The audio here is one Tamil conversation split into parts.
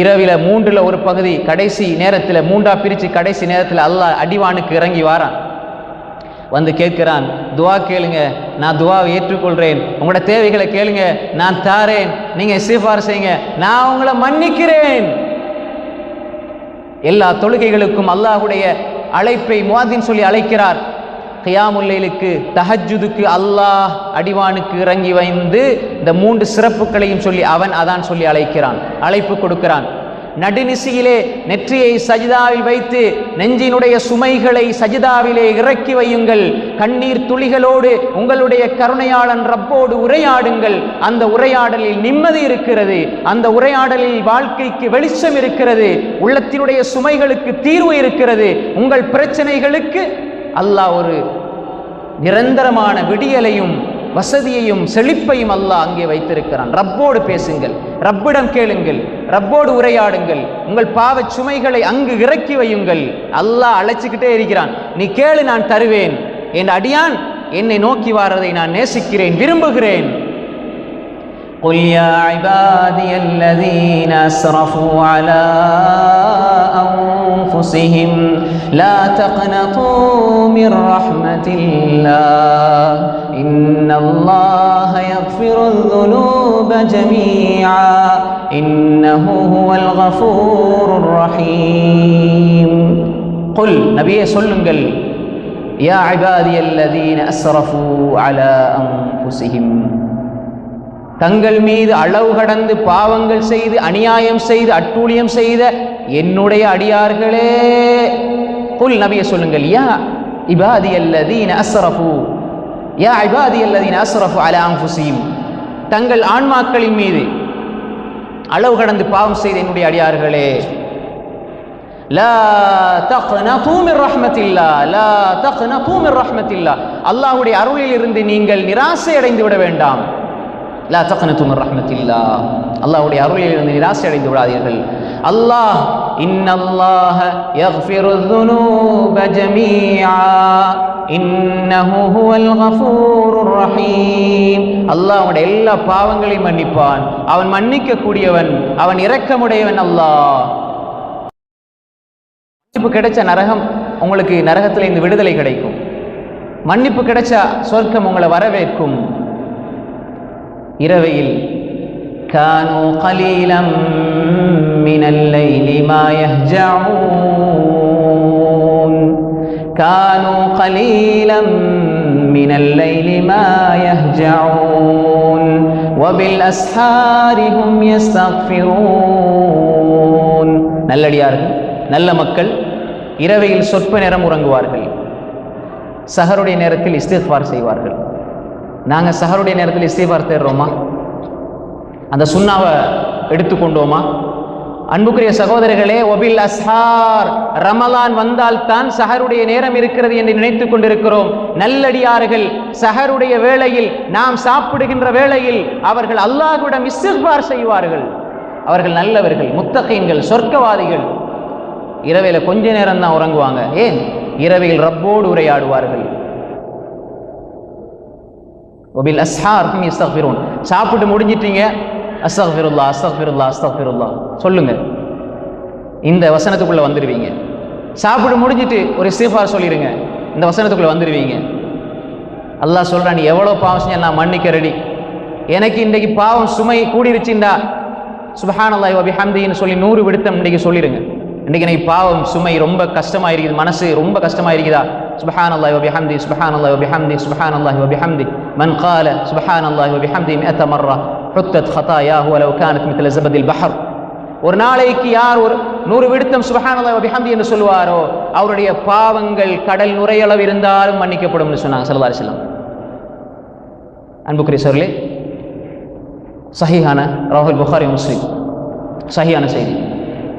இரவில் மூன்றில் ஒரு பகுதி கடைசி நேரத்தில் மூன்றா பிரித்து கடைசி நேரத்தில் அல்லாஹ் அடிவானுக்கு இறங்கி வாரான். வந்து கேட்கிறான் துவா கேளுங்க நான் துவாவை ஏற்றுக்கொள்கிறேன் உங்களோட தேவைகளை கேளுங்க நான் தாரேன். நீங்கள் சிஃபார் செய்யுங்க நான் உங்களை மன்னிக்கிறேன். எல்லா தொழுகைகளுக்கும் அல்லாஹுடைய அழைப்பை முவாதின் சொல்லி அழைக்கிறார். கியாமுல்லைலுக்கு தஹஜுதுக்கு அல்லாஹ் அடிவானுக்கு இறங்கி வைந்து இந்த மூன்று சிறப்புகளையும் சொல்லி அவன் அதான் சொல்லி அழைக்கிறான் அழைப்பு கொடுக்கிறான் நடுநிசியிலே நெற்றியை சஜிதாவில் வைத்து நெஞ்சினுடைய சுமைகளை சஜிதாவிலே இறக்கி வையுங்கள் கண்ணீர் துளிகளோடு உங்களுடைய கருணையாளன் ரப்போடு உரையாடுங்கள் அந்த உரையாடலில் நிம்மதி இருக்கிறது அந்த உரையாடலில் வாழ்க்கைக்கு வெளிச்சம் இருக்கிறது உள்ளத்தினுடைய சுமைகளுக்கு தீர்வு இருக்கிறது உங்கள் பிரச்சனைகளுக்கு அல்லாஹ் ஒரு நிரந்தரமான விடியலையும் வசதியையும் செழிப்பையும் அல்லாஹ் அங்கே வைத்திருக்கிறான் ரப்போடு பேசுங்கள் ரப்பிடம் கேளுங்கள் ரப்போடு உரையாடுங்கள் உங்கள் பாவச் சுமைகளை அங்கு இறக்கி வையுங்கள் அல்லாஹ் அழைச்சிக்கிட்டே இருக்கிறான் நீ கேளு நான் தருவேன் என் அடியான் என்னை நோக்கி வாரதை நான் நேசிக்கிறேன் விரும்புகிறேன் قل يا عبادي الذين اسرفوا على انفسهم لا تقنطوا من رحمه الله ان الله يغفر الذنوب جميعا انه هو الغفور الرحيم قل நபியே சொல்லுங்கள் يا عبادي الذين اسرفوا على انفسهم தங்கள் மீது அளவு கடந்து பாவங்கள் செய்து அநியாயம் செய்து அட்டூழியம் செய்த என்னுடைய அடியார்களே. புல் நபிய சொல்லுங்கள் யா இபாதி அல்லதீன் அஸ்ரஃபு யா இபாதி அல்லதீன் அஸ்ரஃபு அலாம் அன்ஃபுஸிஹிம். தங்கள் ஆன்மாக்களின் மீது அளவு கடந்து பாவம் செய்த என்னுடைய அடியார்களே. அல்லாஹுடைய ரஹ்மத்தில்லா லா அருளில் இருந்து நீங்கள் நிராசை அடைந்து விட வேண்டாம். லா தக்னத்தும் ரஹ்மத்தில்லா அல்லாஹுடைய அருளில் இருந்து நிராசை அடைந்து விடாதீர்கள். அல்லாஹ் இன்னல்லாஹ யஃபிரு துனூப ஜமீஆ. இன்னஹு ஹுவல் கஃபூருர் ரஹீம். அல்லாஹ் உடைய எல்லா பாவங்களையும் மன்னிப்பான். அவன் மன்னிக்க கூடியவன் அவன் இரக்கமுடையவன் அல்லாஹ். மன்னிப்பு கிடைச்ச நரகம் உங்களுக்கு நரகத்தில் இந்த விடுதலை கிடைக்கும். மன்னிப்பு கிடைச்ச சொர்க்கம் உங்களை வரவேற்கும். இரவையில் كانوا قليلا من الليل ما يهجعون كانوا قليلا من الليل ما يهجعون وبالأسحار هم يستغفرون நல்லடியார்கள் நல்ல மக்கள் இரவையில் சொற்ப நேரம் உறங்குவார்கள் சஹருடைய நேரத்தில் இஸ்திஃபார் செய்வார்கள் நாங்கள் சஹருடைய நேரத்தில் இஸ்தீபார் தேடுறோமா? அந்த சுண்ணாவை எடுத்துக்கொண்டோமா? அன்புக்குரிய சகோதரர்களே ஒபில் அஸ்ஹார் ரமலான் வந்தால் தான் சஹருடைய நேரம் இருக்கிறது என்று நினைத்துக் கொண்டிருக்கிறோம். நல்லடியார்கள் சஹருடைய வேளையில் நாம் சாப்பிடுகின்ற வேளையில் அவர்கள் அல்லாஹ்விடம் இஸ்திஃபார் செய்வார்கள். அவர்கள் நல்லவர்கள் முத்தகைன்கள் சொர்க்கவாதிகள். இரவையில் கொஞ்ச நேரம் தான் உறங்குவாங்க. ஏன்? இரவையில் ரப்போடு உரையாடுவார்கள். ஒபில் அஸ்ஹார் ஹும் சாப்பிட்டு முடிஞ்சிட்டீங்க. அஸ்தக்ஃபிருல்லா அஸ்தக்ஃபிருல்லா அஸ்தக்ஃபிருல்லா சொல்லுங்க. இந்த வசனத்துக்குள்ளே வந்துடுவீங்க சாப்பிட்டு முடிஞ்சிட்டு ஒரு இஸ்திஃபார் சொல்லிடுங்க இந்த வசனத்துக்குள்ளே வந்துடுவீங்க அல்லாஹ் சொல்கிறான் நீ எவ்வளோ பாவம் செஞ்சால் நான் மன்னிக்க ரெடி எனக்கு இன்றைக்கு பாவம் சுமை கூடிருச்சுண்டா. சுபஹானல்லாய் வ பிஹம்தின்னு சொல்லி நூறு விடுத்தம் இன்றைக்கு சொல்லிடுங்க இன்னைக்கு எனக்கு பாவம் சுமை ரொம்ப கஷ்டமா இருக்குது மனசு ரொம்ப கஷ்டமா இருக்குதா சுபஹான் அல்லாஹ் வபிஹம்தி சுபஹான் அல்லாஹ் வபிஹம்தி சுபஹான் அல்லாஹ் வபிஹம்தி மன் கால சுபஹான் அல்லாஹ் வபிஹம்தி மிஅத்த மர்ரா ஹுத்தத் ஹதாயா ஹுவலவ் கானத் மித்ல ஜபதில் பஹர். ஒரு நாளைக்கு யார் ஒரு நூறு விடுத்தம் சுபஹான் அல்லாஹ் வபிஹம்தி என்று சொல்வாரோ அவருடைய பாவங்கள் கடல் நுரையளவு இருந்தாலும் மன்னிக்கப்படும் சொன்னாங்க சல்லா அலிஸ்லாம் அன்புக்குரிய சொல்லி சஹிஹான ராகுல் புகாரி முஸ்லீம் சஹியான செய்தி.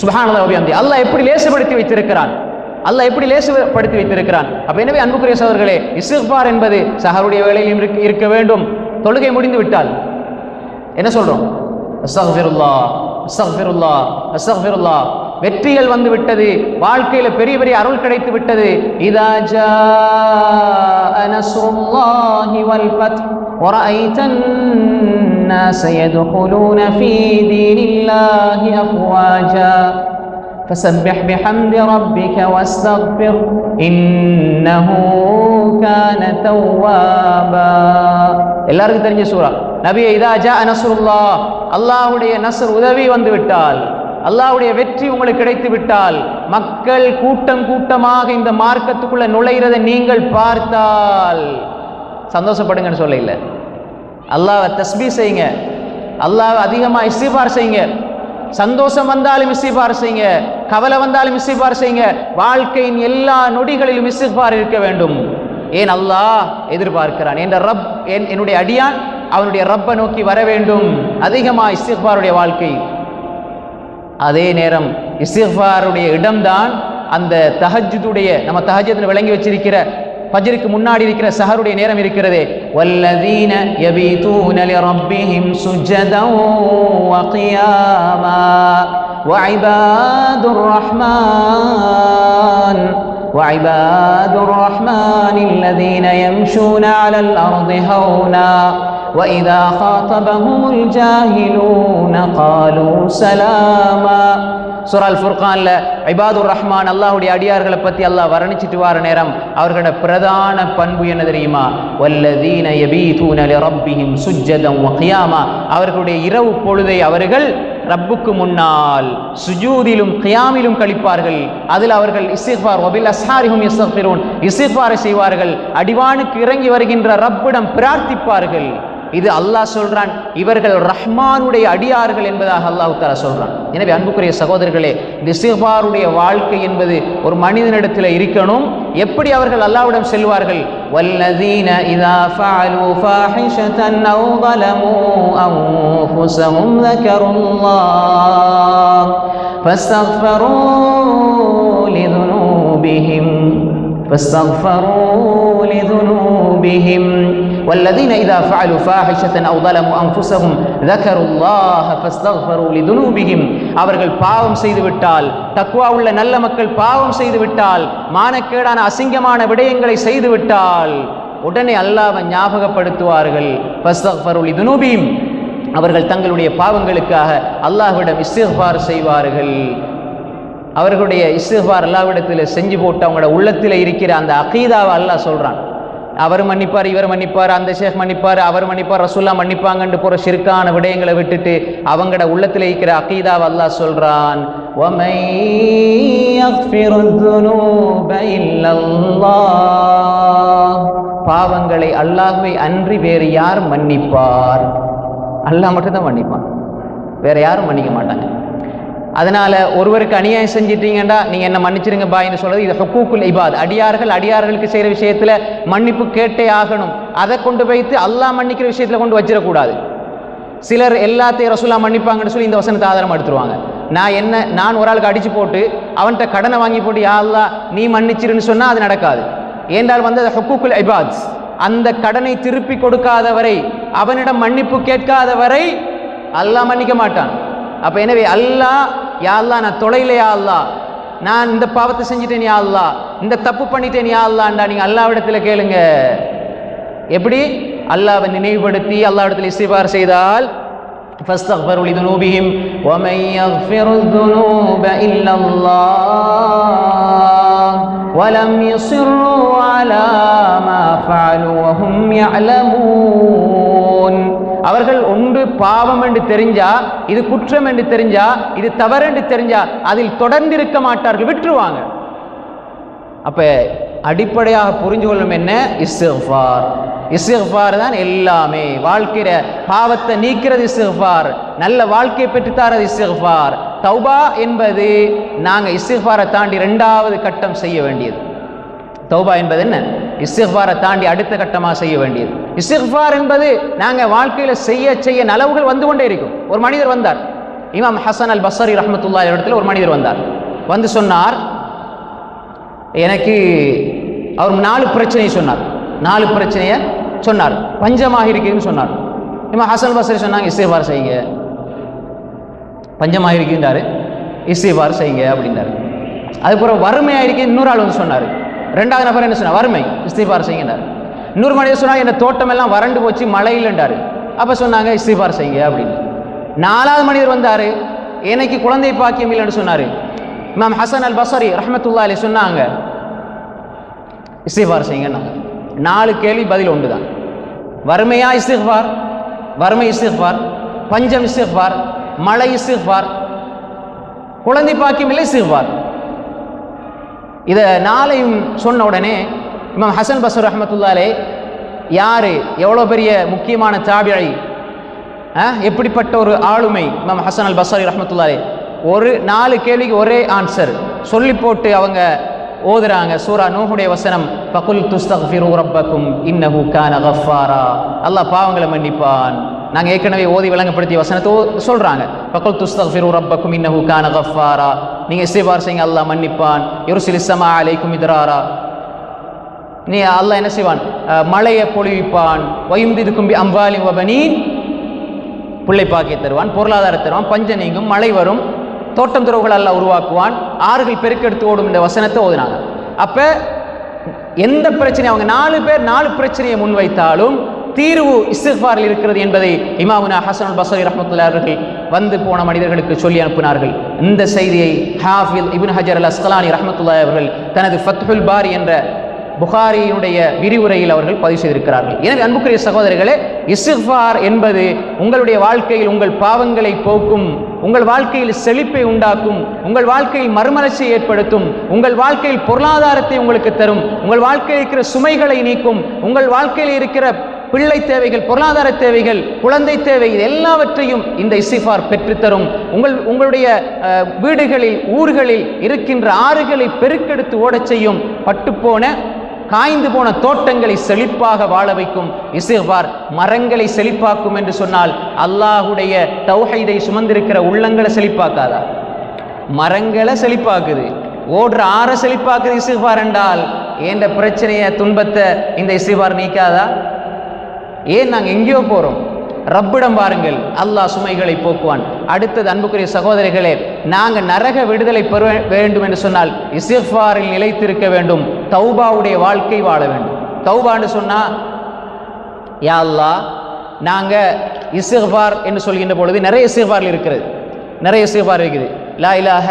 சுபஹானல்லாஹ் வபிஹம்தி அல்லாஹ் எப்படி லேசுபடுத்தி வைத்திருக்கிறான்? அல்லாஹ் எப்படி லேசுபடுத்தி வைத்திருக்கிறான்? அப்ப எனவே அன்புக்குரிய சகோதரர்களே இஸ்திக்பார் என்பது சஹருடைய வேலையிலும் இருக்க வேண்டும். தொழுகை முடிந்து விட்டால் என்ன சொல்றோம்? அஸ்தக்ஃபிருல்லா அஸ்தக்ஃபிருல்லா அஸ்தக்ஃபிருல்லா வெற்றிகள் வந்து விட்டது. வாழ்க்கையில பெரிய பெரிய அருள் கிடைத்து விட்டது. இதா அனசுல்லாஹி வல் ஃபத். ورأيت الناس يدخلون في دين الله أفواجا فسبح بحمد ربك واستغفر إنه كان توابا எல்லாருக்கும் தெரிஞ்ச சூரா நபியை இதா ஜா நஸ்ருல்லா அல்லாஹ்வுடைய நஸ்ர் உதவி வந்து விட்டால் அல்லாஹ்வுடைய வெற்றி உங்களுக்கு கிடைத்து விட்டால் மக்கள் கூட்டம் கூட்டமாக இந்த மார்க்கத்துக்குள்ள நுழைகிறதை நீங்கள் பார்த்தால் சந்தோஷப்படுங்கன்னு சொல்ல இல்லை அல்லாவை தஸ்பி செய்யுங்க. அல்லாவை அதிகமாக இஸ்திஃபார் செய்யுங்க. சந்தோஷம் வந்தாலும் இஸ்திஃபார் செய்யுங்க. கவலை வந்தாலும் இஸ்திஃபார் செய்யுங்க. வாழ்க்கையின் எல்லா நொடிகளிலும் இஸ்திஃபார் இருக்க வேண்டும். ஏன் அல்லாஹ் எதிர்பார்க்கிறான்? என்ற ரப் என் என்னுடைய அடியான் அவனுடைய ரப்பை நோக்கி வர வேண்டும். அதிகமாக இஸ்திஃபாருடைய வாழ்க்கை. அதே நேரம் இஸ்திஃபாருடைய இடம்தான் அந்த தஹஜுடைய நம்ம தஹஜத்தில் விளங்கி வச்சிருக்கிற ஃபஜ்ருக்கு முன்னாடி இருக்கிற சஹருடைய நேரம் இருக்கிறதே வல்லதீன யபீதூன லிரப்பிஹிம் சுஜ்ஜதன் வகியாமா وعباد الرحمن وعباد الرحمن الذين يمشون على الأرض هونا وإذا خاطبهم الجاهلون قالوا سلاما சுரால் அல் ஃபுர்கான்ல இபாதுர் ரஹ்மான் அல்லாஹுடைய அடியார்களை பத்தி அல்லாஹ் வர்ணிச்சிட்டு வார நேரம் அவர்களோட பிரதான பண்பு என்ன தெரியுமா? வல்லதீன யபீதூன லிரப்பிஹிம் சுஜ்ஜதன் கியாமா. அவர்களுடைய இரவு பொழுதை அவர்கள் ரப்புக்கு முன்னால் சுஜூதிலும் கியாமிலும் கழிப்பார்கள். அதில் அவர்கள் இசிஃபார் ஒபில் அசாரிஹும் இஸ்தக்ஃபிரூன் இசிஃபாரை செய்வார்கள். அடிவானுக்கு இறங்கி வருகின்ற ரப்பிடம் பிரார்த்திப்பார்கள். இது அல்லாஹ் சொல்றான் இவர்கள் ரஹ்மானுடைய அடியார்கள் என்பதாக அல்லாஹ் தாலா சொல்றான் எனவே அன்புக்குரிய சகோதரர்களே இந்த இஸ்திஃபாருடைய வாழ்க்கை என்பது ஒரு மனிதனிடத்தில் இருக்கணும் எப்படி அவர்கள் அல்லாஹ்விடம் செல்வார்கள் வல்லதீன இதா ஃபஅலு ஃபாஹிஷதன் அவு ظلموا أنفسهم ذكروا الله فاستغفروا لذنوبهم فاستغفروا لذنوبهم والذين إذا فعلوا فاحشة أو ظلموا أنفسهم ذكروا الله فاستغفروا لذنوبهم அவர்கள் பாவம் செய்து விட்டால் தக்வா உள்ள நல்ல மக்கள் பாவம் செய்து விட்டால் மானக்கேடான அசிங்கமான விடயங்களை செய்து விட்டால் உடனே அல்லாஹ்வை ஞாபகப்படுத்துவார்கள் ஃபஸ்தக்ஃபரு லிதுனூபிஹிம் அவர்கள் தங்களுடைய பாவங்களுக்காக அல்லாஹ்விடம் இஸ்திஃபார் செய்வார்கள் அவர்களுடைய இஸ்திஃபார் அல்லாவிடத்தில் செஞ்சு போட்டு அவங்களோட உள்ளத்தில் இருக்கிற அந்த அகீதாவை அல்லாஹ் சொல்கிறான் அவர் மன்னிப்பார் இவர் மன்னிப்பார் அந்த ஷேக் மன்னிப்பார் அவர் மன்னிப்பார் ரசுல்லா மன்னிப்பாங்கன்ட்டு போகிற சிறுக்கான விடயங்களை விட்டுட்டு அவங்களோட உள்ளத்தில் இருக்கிற அகீதாவை அல்லாஹ் சொல்கிறான் பாவங்களை அல்லாஹுவை அன்றி வேறு யார் மன்னிப்பார்? அல்லாஹ் மட்டும்தான் மன்னிப்பான். வேற யாரும் மன்னிக்க மாட்டாங்க. அதனால் ஒருவருக்கு அநியாயம் செஞ்சிட்டீங்கன்னா நீங்கள் என்ன மன்னிச்சிருங்க பாய்னு சொல்கிறது இது ஹுக்கூக்குல் இபாத். அடியார்கள் அடியார்களுக்கு செய்கிற விஷயத்துல மன்னிப்பு கேட்டே ஆகணும். அதை கொண்டு வைத்து அல்லாஹ் மன்னிக்கிற விஷயத்துல கொண்டு வச்சிடக்கூடாது. சிலர் எல்லாத்தையும் ரசூலா மன்னிப்பாங்கன்னு சொல்லி இந்த வசனத்தை ஆதாரம் எடுத்துருவாங்க. நான் என்ன நான் ஒரு ஆளுக்கு அடிச்சு போட்டு அவன்கிட்ட கடனை வாங்கி போட்டு யா நீ மன்னிச்சிருன்னு சொன்னால் அது நடக்காது. ஏன்றால் வந்து அது ஹுக்கூக்குல் இபாத்ஸ் அந்த கடனை திருப்பி கொடுக்காதவரை அவனிடம் மன்னிப்பு கேட்காதவரை அல்லாஹ் மன்னிக்க மாட்டான். அப்ப எனவே அல்லாஹ் யா அல்லாஹ் நான் தொலைல யா அல்லாஹ் நான் இந்த பாவத்தை செஞ்சிட்டேன் யா அல்லாஹ் இந்த தப்பு பண்ணிட்டேன் யா அல்லாஹ்டா நீங்க அல்லாஹ்விடத்துல கேளுங்க எப்படி அல்லாஹ்வை நினைவுபடுத்தி அல்லாஹ்விடத்தில் இஸ்திஃபார் செய்தால் فاستغفروا لذنوبهم ومن يغفر الذنوب إلا الله ولم يصروا على ما فعلوا وهم يعلمون அவர்கள் ஒன்று பாவம் என்று தெரிஞ்சா இது குற்றம் என்று தெரிஞ்சா இது தவறு என்று தெரிஞ்சா அதில் தொடர்ந்து இருக்க மாட்டார்கள் விட்டுருவாங்க. அப்ப அடிப்படையாக புரிஞ்சு கொள்ளும் என்ன? இஸ்திஃபார் இஸ்திஃபார் தான் எல்லாமே. வாழ்க்கையில பாவத்தை நீக்கிறது இஸ்திஃபார் நல்ல வாழ்க்கையை பெற்றுத்தாரது இஸ்திஃபார் தௌபா என்பது நாங்கள் இஸ்திஃபாரை தாண்டி ரெண்டாவது கட்டம் செய்ய வேண்டியது. தௌபா என்பது என்ன? இஸ்திஃபாரை தாண்டி அடுத்த கட்டமாக செய்ய வேண்டியது. இஸ்திஃபார் என்பது நாங்கள் வாழ்க்கையில் செய்ய செய்ய நலவுகள் வந்து கொண்டே இருக்கும். ஒரு மனிதர் வந்தார். இமாம் ஹசன் அல் பசரி ரஹமத்துல்லா இடத்துல ஒரு மனிதர் வந்தார். வந்து சொன்னார் எனக்கு அவர் நாலு பிரச்சனையை சொன்னார். நாலு பிரச்சனையை சொன்னார். பஞ்சமாக இருக்குதுன்னு சொன்னார். இமாம் ஹசன் பசரி சொன்னாங்க இஸ்திஃபார் செய்யுங்க. பஞ்சமாக இருக்கின்றாரு. இஸ்திஃபார் செய்யுங்க அப்படின்றாரு அதுக்கப்புறம் வறுமையாக இருக்கு இன்னொரு ஆள் வந்து சொன்னார். ரெண்டாவது நபர் என்ன சொன்னார்? வறுமை. இஸ்திபார் செய்யுங்கன்னார் இன்னொரு மனிதர் சொன்னாங்க என் தோட்டம் எல்லாம் வறண்டு போச்சு மழை இல்லைன்றாரு அப்போ சொன்னாங்க இஸ்திபார் செய்யுங்க அப்படின்னு. நாலாவது மனிதர் வந்தார் எனக்கு குழந்தை பாக்கியம் இல்லைன்னு சொன்னார். மேம் ஹசன் அல் பசரி ரஹமத்துல்லா அலி சொன்னாங்க இஸ்திஃபார் செய்யுங்கன்னாங்க நாலு கேள்வி பதில் ஒன்று தான் வறுமையா இஸ்திஃபார்? வறுமை இஸ்திஃபார். பஞ்சம் இஸ்திஃபார். மழை இஸ்திஃபார். குழந்தை பாக்கியம் இல்லை இஸ்திஃபார். இதை நாளையும் சொன்ன உடனே இமாம் ஹசன் பசூர் ரஹமத்துல்லாலே யார்? எவ்வளோ பெரிய முக்கியமான தாபிழை எப்படிப்பட்ட ஒரு ஆளுமை? இமாம் ஹசன் அல் பசாரி ரஹமத்துல்லாலே ஒரு நாலு கேள்விக்கு ஒரே ஆன்சர் சொல்லி போட்டு அவங்க ஓதுறாங்க சூரா நூஹுடைய வசனம் பகுல் துஸ்தக்ஃபிரு ரப்பக்கும் இன்னஹு கான கஃபாரா. அல்லாஹ் பாவங்களை மன்னிப்பான். நாங்கள் ஏற்கனவே ஓதி விளங்கப்படுத்திய வசனத்தை சொல்கிறாங்க பக்கல் பகுல் துஸ்தக்ஃபிரு ரப்பக்கும் இன்னஹு கான கஃபாரா நீங்கள் இஸ்திஃபார் செய்யுங்க அல்லாஹ் மன்னிப்பான். யுர்சிலிஸ் ஸமா அலைக்கும் இத்ராரா. நீ அல்லாஹ் என்ன செய்வான்? மழையை பொழிவிப்பான். வயுந்திதுக்கும் கும்பி அம்பாலி வபனீன். பிள்ளை பாக்கி தருவான் பொருளாதார தருவான் பஞ்ச நீங்கும் மழை வரும் தோட்டம் துறவுகள் அல்லாஹ் உருவாக்குவான் ஆறுகள் பெருக்கெடுத்து ஓடும் இந்த வசனத்தை ஓதுனாங்க. அப்போ எந்த பிரச்சனையும் அவங்க நாலு பேர் நாலு பிரச்சனையை முன்வைத்தாலும் தீர்வு இஸ்திஃபாரில் இருக்கிறது என்பதை இமாமுனா ஹசன் பசரி ரஹமத்துல்லா அவர்கள் வந்து போன மனிதர்களுக்கு சொல்லி அனுப்பினார்கள். இந்த செய்தியை ஹாஃபில் இபின் ஹஜர் அல் அஸ்கலானி ரஹமத்துல்லா அவர்கள் தனது ஃபத்ஹுல் பாரி என்ற புகாரியினுடைய விரிவுரையில் அவர்கள் பதிவு செய்திருக்கிறார்கள். எனவே அன்புக்குரிய சகோதரர்களே இஸ்திஃபார் என்பது உங்களுடைய வாழ்க்கையில் உங்கள் பாவங்களை போக்கும் உங்கள் வாழ்க்கையில் செழிப்பை உண்டாக்கும் உங்கள் வாழ்க்கையில் மறுமலர்ச்சியை ஏற்படுத்தும் உங்கள் வாழ்க்கையில் பொருளாதாரத்தை உங்களுக்கு தரும் உங்கள் வாழ்க்கையில் இருக்கிற சுமைகளை நீக்கும் உங்கள் வாழ்க்கையில் இருக்கிற பிள்ளை தேவைகள் பொருளாதார தேவைகள் குழந்தை தேவை இது எல்லாவற்றையும் இந்த இசிஃபார் பெற்றுத்தரும். உங்கள் உங்களுடைய வீடுகளில் ஊர்களில் இருக்கின்ற ஆறுகளை பெருக்கெடுத்து ஓடச் செய்யும் பட்டுப்போன காய்ந்து போன தோட்டங்களை செழிப்பாக வாழ வைக்கும் இசிஃபார் மரங்களை செழிப்பாக்கும் என்று சொன்னால் அல்லாஹுடைய தௌஹைதை சுமந்திருக்கிற உள்ளங்களை செழிப்பாக்காதா? மரங்களை செழிப்பாக்குது. ஓடுற ஆற செழிப்பாக்குது இசிஃபார் என்றால் ஏண்ட பிரச்சனையை துன்பத்தை இந்த இசிஃபார் நீக்காதா? ஏன் நாங்கள் எங்கேயோ போகிறோம் ரப்பிடம் பாருங்கள் அல்லாஹ் சுமைகளை போக்குவான். அடுத்தது அன்புக்குரிய சகோதரிகளே நாங்கள் நரக விடுதலை பெற வேண்டும் என்று சொன்னால் இசிஃபாரில் நிலைத்திருக்க வேண்டும் தௌபாவுடைய வாழ்க்கை வாழ வேண்டும். தௌபான்னு சொன்னால் யா அல்லாஹ் நாங்கள் இசிஃபார் என்று சொல்கின்ற பொழுது நிறைய இசிஃபாரில் இருக்கிறது. நிறைய இசிஃபார் இருக்குது. லா இலாஹ